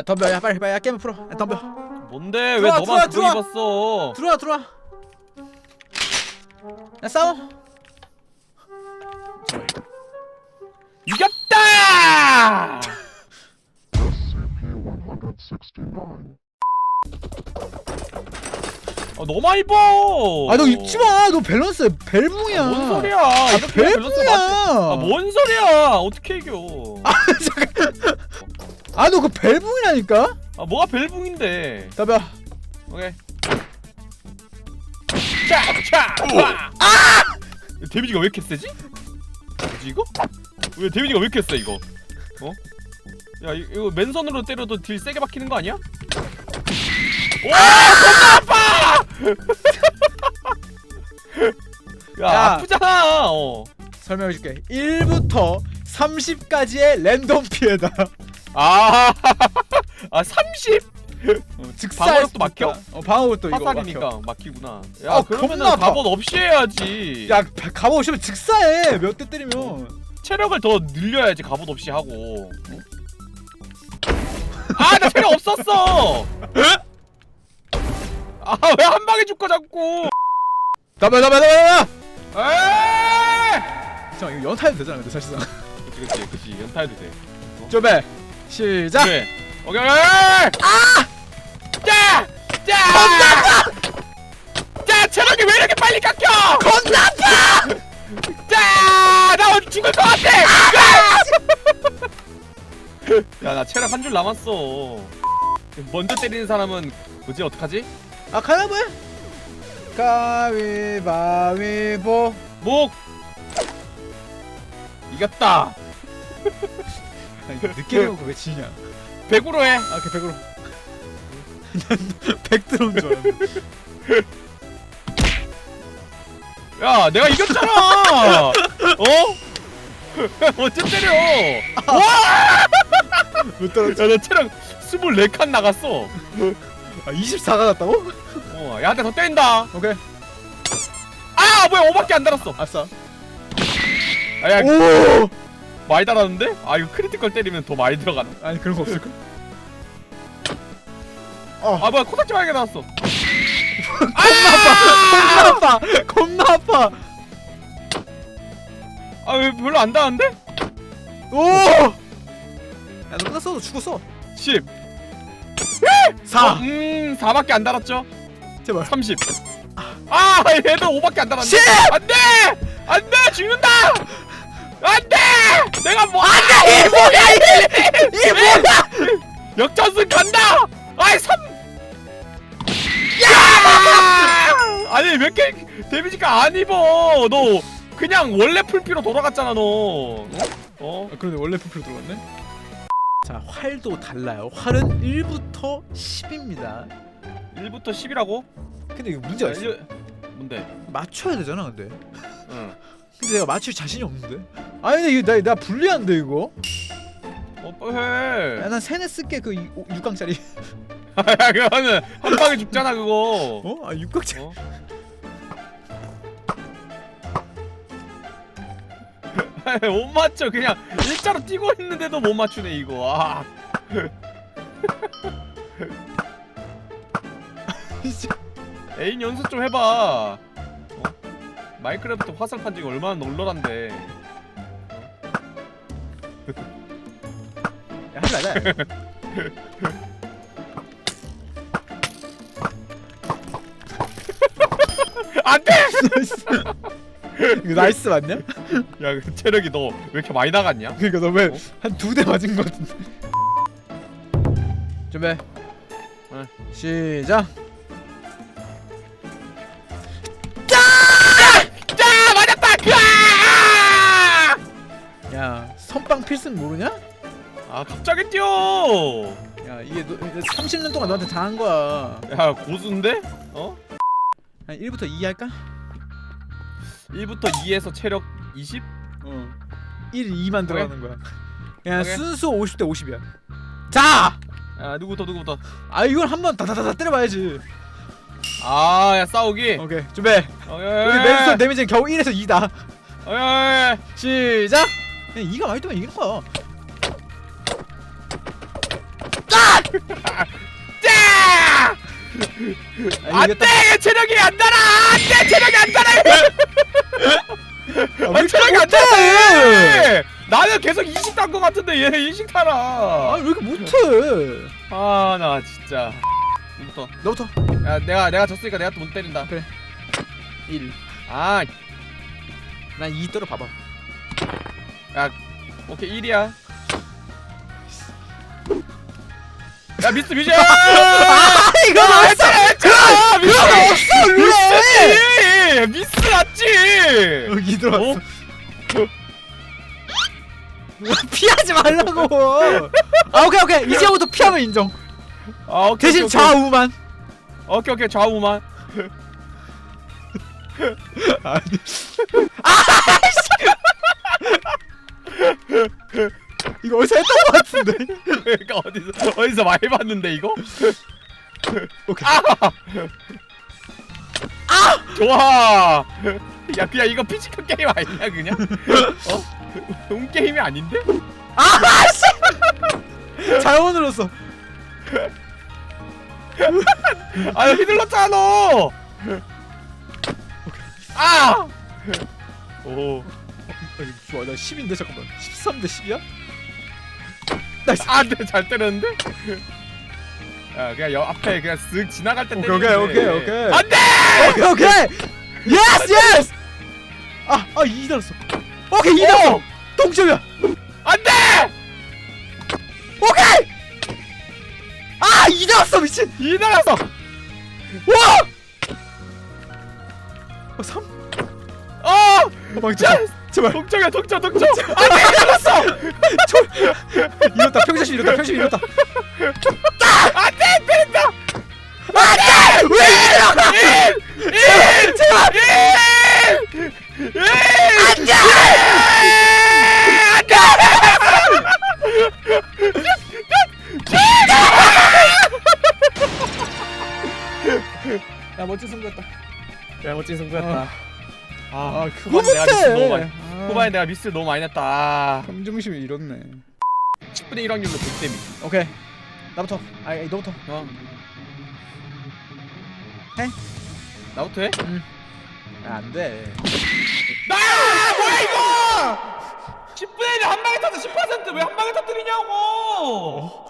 아 덤벼 야 빨리 빨리 야 게임 풀어 야 덤벼 뭔데 왜 들어와, 너만 그거 들어와, 입었어? 들어와 들어와 야 싸워 이겼다! 아 너만 입어. 아너 입지마 너 밸런스 벨붕이야 뭔 소리야? 아 이렇게 밸런스 맞지? 벨붕이야 아뭔 소리야? 어떻게 이겨? 아 너 그 벨붕이라니까 아 뭐가 벨붕인데? 덤벼 오케이. 와. 아! 데미지가 왜 이렇게 세지? 뭐지 이거? 왜 데미지가 왜 이렇게 세 이거? 어? 야 이- 이거 맨손으로 때려도 딜 세게 박히는 거 아니야? 와, 겁나 아파! 야, 야. 아프잖아. 어. 설명해줄게 1부터 30까지의 랜덤 피해다 아, 아 30? 즉사 방어력도 막혀? 어 방어력도 이거 막혀 화살이니까 막히구나. 야 아, 그러면은 겁나 아파. 갑옷 없이 해야지. 야 바- 갑옷 없으면 즉사해 몇 대 때리면 체력을 더 늘려야지 갑옷 없이 하고. 아 나 체력 없었어. 아 왜 한 방에 죽고 자꾸. 덤벼 덤벼 덤벼 에이. 잠깐 이거 연타해도 되잖아 근데 사실상 그치 그치 그치 연타해도 돼. 좀해 시작. 오케이 오케이. 아! 자! 자! 자 체력이 왜 이렇게 빨리 깎여? 겁나 아파 자! 나 오늘 죽을 것 같아! 야, 나 체력 한 줄 남았어. 먼저 때리는 사람은 뭐지? 어떡하지? 아 가위바위보 해 가위바위보 목! 이겼다. 아니, 늦게 배우고 왜 지냐 100으로 해. 아 오케이 100으로 난100 들어온 줄 알았는데 야, 내가 이겼잖아! 어? 언제 때려? 못 떨어져 야, 나 체력 24칸 나갔어. 아 24가 났다고? 어, 야, 한대 더 때린다. 오케이 아, 뭐야, 5밖에 안 달았어. 아싸 아, 야, 오 많이 달았는데? 아, 이거 크리티컬 때리면 더 많이 들어가네. 아니 그런 거 없을걸? 아, 뭐야, 코딱지 많이 나왔어. 겁나 아파 겁나 아파 아, 왜 별로 안 닿았는데? 오! 야 너 끝났어 너 죽었어 10. 4 어, 음, 4밖에 안 달았죠? 제발 30. 아, 얘들 5밖에 안 달았네. 10! 안 돼! 안 돼! 죽는다! 안 돼! 내가 뭐. 안이 뭐야 이! 이 뭐야 역전승 간다! 아이, 3! 야! 아니, 몇 개 데미지가 안 입어! 너 그냥 원래 풀피로 돌아갔잖아, 너. 어? 어? 아, 그런데 원래 풀프로 들어갔네 자 활도 달라요 활은 1부터 10입니다 1부터 10이라고? 근데 이거 문제가 있어 뭔데? 맞춰야 되잖아 근데 응. 근데 내가 맞출 자신이 없는데 아니 근데 이거 나, 나 불리한데 이거 어, 뭐 해. 야난 세네 쓸게 그 6강짜리 야, 그거는 한 방에 죽잖아, 그거. 어? 아 6강짜리 어? 못 맞춰 그냥 일자로 뛰고 있는데도 못 맞추네 이거 아 애인 연습 좀 해봐 어? 마이크래프트 화살 판지가 얼마나 널널한데 야 말자 안돼! 이거 나이스 맞냐? 야 그 체력이 너 왜 이렇게 많이 나갔냐? 그러니까 너왜 어? 한두 대 맞은 거 같은데 준비 네. 시작! 야 선빵 필승 모르냐? 아 갑자기 뛰어 야 이게 너, 30년 동안 너한테 당한 거야. 야 고수인데? 어? 한 1부터 2 할까? 1부터 2에서 체력 20? 어. 1, 2만 들어가는 거야. 야 오케이. 순수 50대 50이야. 자! 야 누구부터 누구부터? 아 이걸 한번 다다다다 때려봐야지. 아 야 싸우기? 오케이 준비 어, 우리 맨손 데미지는 겨우 1에서 2다. 어이 시작! 그냥 2가 많이 뜨면 이기는 거야 짜! 아, 안돼! 체력이 안 달아! 안돼! 체력이 안 달아! 아, 체력이 안 달아 나는 계속 인식 탄거 같은데 얘 인식 타라 아왜 이렇게 못해? 아 나 진짜. 이부터. 너부터. 야 내가 내가 졌으니까 내가 또 못 때린다. 1 아. 난2 떨어 봐봐. 오케이 1이야 야 미스 뮤지야 아 이거 없어 그거 그거 없어 미스지! 미스 맞지? 여기 들어왔어. 어? 피하지 말라고. 아 오케이 오케이. 이제부터 피하면 인정. 아 오케이 대신 오케이, 좌우만. 오케이 오케이. 좌우만. 아니 이거 어디서 했던 것 같은데? 그러니까 어디서 어디서 많이 봤는데 이거? 오케이. 아! 좋아! 야 그냥 이거 피지컬 게임 아니야 그냥? 어? 운 게임이 아닌데? 아씨! 잘못 눌렀어. 아 휘둘렀잖아 너! 아! 오. 아니, 좋아. 나 10인데 잠깐만. 13대 10이야? 나이스 아, 네, 잘 때렸는데? 야, 그냥 옆 앞에 그냥 쓱 지나갈 때 오케이, 때리면 오케이, 돼. 오케이, 오케이. 안 돼! 오케이 오케이 예스 예스 아아 2 달았어 오케이 2 어! 달았어 동점이야 안 돼! 오케이 아2 달았어 미친 이 나라서! 와! 어, 3? 어! 어. 자! 제발. 동점이야, 동점, 동점! 안 돼! 이겼어! 이겼다. 평자심 이겼다. 평자심 이겼다. 안 돼! 때린다! 안 돼! 왜 이러고! 일! 제발! 일! 일! 안 돼! 안 돼! 야, 멋진 승부였다. 야, 멋진 승부였다. 아, 아, 후반에 내가 미스 너무 많이, 아, 후반에 내가 미스 너무 많이 냈다. 아, 평중심이 잃었네. 10분의 1 확률로 100대 미. 오케이. 나부터. 아, 아니, 너부터. 어. 해? 나부터 해? 아, 안 돼. 나 뭐야 이거! 10분의 1한 방에 터져 10%왜 한 방에 터뜨리냐고!